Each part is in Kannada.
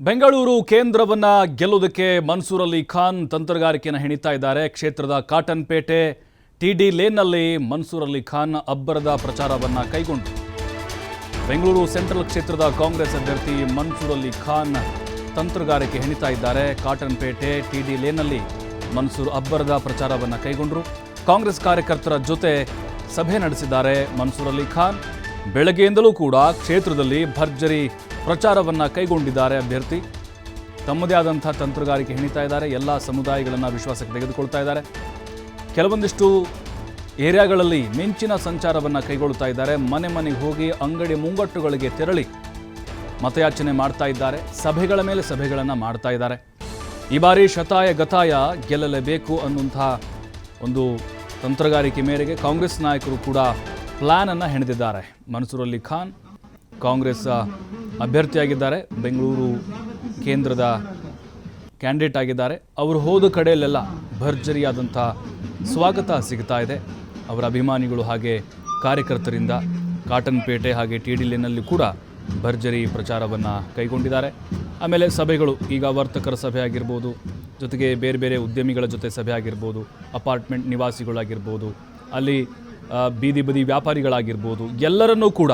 ಬೆಂಗಳೂರು ಕೇಂದ್ರವನ್ನ ಗೆಲ್ಲುವುದಕ್ಕೆ ಮನ್ಸೂರ್ ಅಲಿ ಖಾನ್ ತಂತ್ರಗಾರಿಕೆಯನ್ನು ಹೆಣಿತಾ ಇದ್ದಾರೆ. ಕ್ಷೇತ್ರದ ಕಾಟನ್ ಪೇಟೆ ಟಿಡಿ ಲೇನ್ನಲ್ಲಿ ಮನ್ಸೂರ್ ಅಲಿ ಖಾನ್ ಅಬ್ಬರದ ಪ್ರಚಾರವನ್ನು ಕೈಗೊಂಡು. ಬೆಂಗಳೂರು ಸೆಂಟ್ರಲ್ ಕ್ಷೇತ್ರದ ಕಾಂಗ್ರೆಸ್ ಅಭ್ಯರ್ಥಿ ಮನ್ಸೂರ್ ಅಲಿ ಖಾನ್ ತಂತ್ರಗಾರಿಕೆ ಹೆಣಿತಾ ಇದ್ದಾರೆ. ಕಾಟನ್ ಪೇಟೆ ಟಿಡಿ ಲೇನ್ನಲ್ಲಿ ಮನ್ಸೂರ್ ಅಬ್ಬರದ ಪ್ರಚಾರವನ್ನು ಕೈಗೊಂಡರು. ಕಾಂಗ್ರೆಸ್ ಕಾರ್ಯಕರ್ತರ ಜೊತೆ ಸಭೆ ನಡೆಸಿದ್ದಾರೆ ಮನ್ಸೂರ್ ಅಲಿ ಖಾನ್. ಬೆಳಗ್ಗೆಯಿಂದಲೂ ಕೂಡ ಕ್ಷೇತ್ರದಲ್ಲಿ ಭರ್ಜರಿ ಪ್ರಚಾರವನ್ನ ಕೈಗೊಂಡಿದ್ದಾರೆ ಅಭ್ಯರ್ಥಿ. ತಮ್ಮದೇ ಆದಂಥ ತಂತ್ರಗಾರಿಕೆ ಹೆಣಿತಾ ಇದ್ದಾರೆ. ಎಲ್ಲ ಸಮುದಾಯಗಳನ್ನು ವಿಶ್ವಾಸಕ್ಕೆ ತೆಗೆದುಕೊಳ್ತಾ ಇದ್ದಾರೆ. ಕೆಲವೊಂದಿಷ್ಟು ಏರಿಯಾಗಳಲ್ಲಿ ಮಿಂಚಿನ ಸಂಚಾರವನ್ನು ಕೈಗೊಳ್ಳುತ್ತಾ ಇದ್ದಾರೆ. ಮನೆ ಮನೆಗೆ ಹೋಗಿ ಅಂಗಡಿ ಮುಂಗಟ್ಟುಗಳಿಗೆ ತೆರಳಿ ಮತಯಾಚನೆ ಮಾಡ್ತಾ ಇದ್ದಾರೆ. ಸಭೆಗಳ ಮೇಲೆ ಸಭೆಗಳನ್ನು ಮಾಡ್ತಾ ಇದ್ದಾರೆ. ಈ ಬಾರಿ ಶತಾಯ ಗತಾಯ ಗೆಲ್ಲಲೇಬೇಕು ಅನ್ನುವಂಥ ಒಂದು ತಂತ್ರಗಾರಿಕೆ ಮೇರೆಗೆ ಕಾಂಗ್ರೆಸ್ ನಾಯಕರು ಕೂಡ ಪ್ಲ್ಯಾನನ್ನು ಹೆಣೆದಿದ್ದಾರೆ. ಮನ್ಸೂರ್ ಅಲಿ ಖಾನ್ ಕಾಂಗ್ರೆಸ್ ಅಭ್ಯರ್ಥಿಯಾಗಿದ್ದಾರೆ. ಬೆಂಗಳೂರು ಕೇಂದ್ರದ ಕ್ಯಾಂಡಿಡೇಟ್ ಆಗಿದ್ದಾರೆ. ಅವರು ಹೋದ ಕಡೆಯಲ್ಲೆಲ್ಲ ಭರ್ಜರಿಯಾದಂಥ ಸ್ವಾಗತ ಸಿಗ್ತಾ ಇದೆ. ಅವರ ಅಭಿಮಾನಿಗಳು ಹಾಗೆ ಕಾರ್ಯಕರ್ತರಿಂದ ಕಾಟನ್ಪೇಟೆ ಹಾಗೆ ಟಿ ಡಿ ಲೇನಲ್ಲಿ ಕೂಡ ಭರ್ಜರಿ ಪ್ರಚಾರವನ್ನು ಕೈಗೊಂಡಿದ್ದಾರೆ. ಆಮೇಲೆ ಸಭೆಗಳು, ಈಗ ವರ್ತಕರ ಸಭೆ ಆಗಿರ್ಬೋದು, ಜೊತೆಗೆ ಬೇರೆ ಬೇರೆ ಉದ್ಯಮಿಗಳ ಜೊತೆ ಸಭೆ ಆಗಿರ್ಬೋದು, ಅಪಾರ್ಟ್ಮೆಂಟ್ ನಿವಾಸಿಗಳಾಗಿರ್ಬೋದು, ಅಲ್ಲಿ ಬೀದಿ ಬದಿ ವ್ಯಾಪಾರಿಗಳಾಗಿರ್ಬೋದು, ಎಲ್ಲರನ್ನೂ ಕೂಡ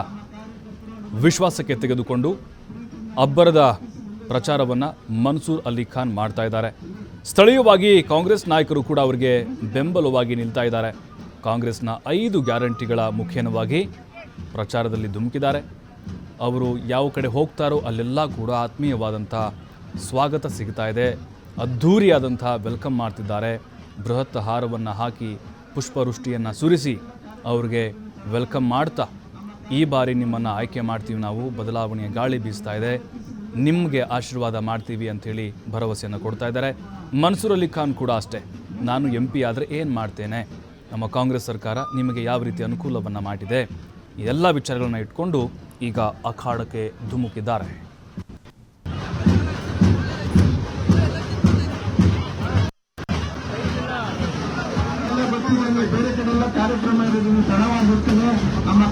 ವಿಶ್ವಾಸಕ್ಕೆ ತೆಗೆದುಕೊಂಡು ಅಬ್ಬರದ ಪ್ರಚಾರವನ್ನು ಮನ್ಸೂರ್ ಅಲಿ ಖಾನ್ ಮಾಡ್ತಾ ಇದ್ದಾರೆ. ಸ್ಥಳೀಯವಾಗಿ ಕಾಂಗ್ರೆಸ್ ನಾಯಕರು ಕೂಡ ಅವರಿಗೆ ಬೆಂಬಲವಾಗಿ ನಿಲ್ತಾ ಇದ್ದಾರೆ. ಕಾಂಗ್ರೆಸ್ನ ಐದು ಗ್ಯಾರಂಟಿಗಳ ಮುಖೇನವಾಗಿ ಪ್ರಚಾರದಲ್ಲಿ ಧುಮುಕಿದ್ದಾರೆ. ಅವರು ಯಾವ ಕಡೆ ಹೋಗ್ತಾರೋ ಅಲ್ಲೆಲ್ಲ ಕೂಡ ಆತ್ಮೀಯವಾದಂಥ ಸ್ವಾಗತ ಸಿಗ್ತಾ ಇದೆ. ಅದ್ಧೂರಿಯಾದಂಥ ವೆಲ್ಕಮ್ ಮಾಡ್ತಿದ್ದಾರೆ. ಬೃಹತ್ ಹಾರವನ್ನು ಹಾಕಿ ಪುಷ್ಪವೃಷ್ಟಿಯನ್ನು ಸುರಿಸಿ ಅವ್ರಿಗೆ ವೆಲ್ಕಮ್ ಮಾಡ್ತಾ ಈ ಬಾರಿ ನಿಮ್ಮನ್ನು ಆಯ್ಕೆ ಮಾಡ್ತೀವಿ ನಾವು. ಬದಲಾವಣೆಯ ಗಾಳಿ ಬೀಸ್ತಾ ಇದೆ. ನಿಮಗೆ ಆಶೀರ್ವಾದ ಮಾಡ್ತೀವಿ ಅಂಥೇಳಿ ಭರವಸೆಯನ್ನು ಕೊಡ್ತಾ ಇದ್ದಾರೆ. ಮನ್ಸೂರ್ ಅಲಿ ಖಾನ್ ಕೂಡ ಅಷ್ಟೇ. ನಾನು ಎಂ ಪಿ ಆದರೆ ಏನು ಮಾಡ್ತೇನೆ? ನಮ್ಮ ಕಾಂಗ್ರೆಸ್ ಸರ್ಕಾರ ನಿಮಗೆ ಯಾವ ರೀತಿ ಅನುಕೂಲವನ್ನು ಮಾಡಿದೆ? ಎಲ್ಲ ವಿಚಾರಗಳನ್ನು ಇಟ್ಕೊಂಡು ಈಗ ಅಖಾಡಕ್ಕೆ ಧುಮುಕಿದ್ದಾರೆ. ಕಾರ್ಯಕ್ರಮ ನಮ್ಮ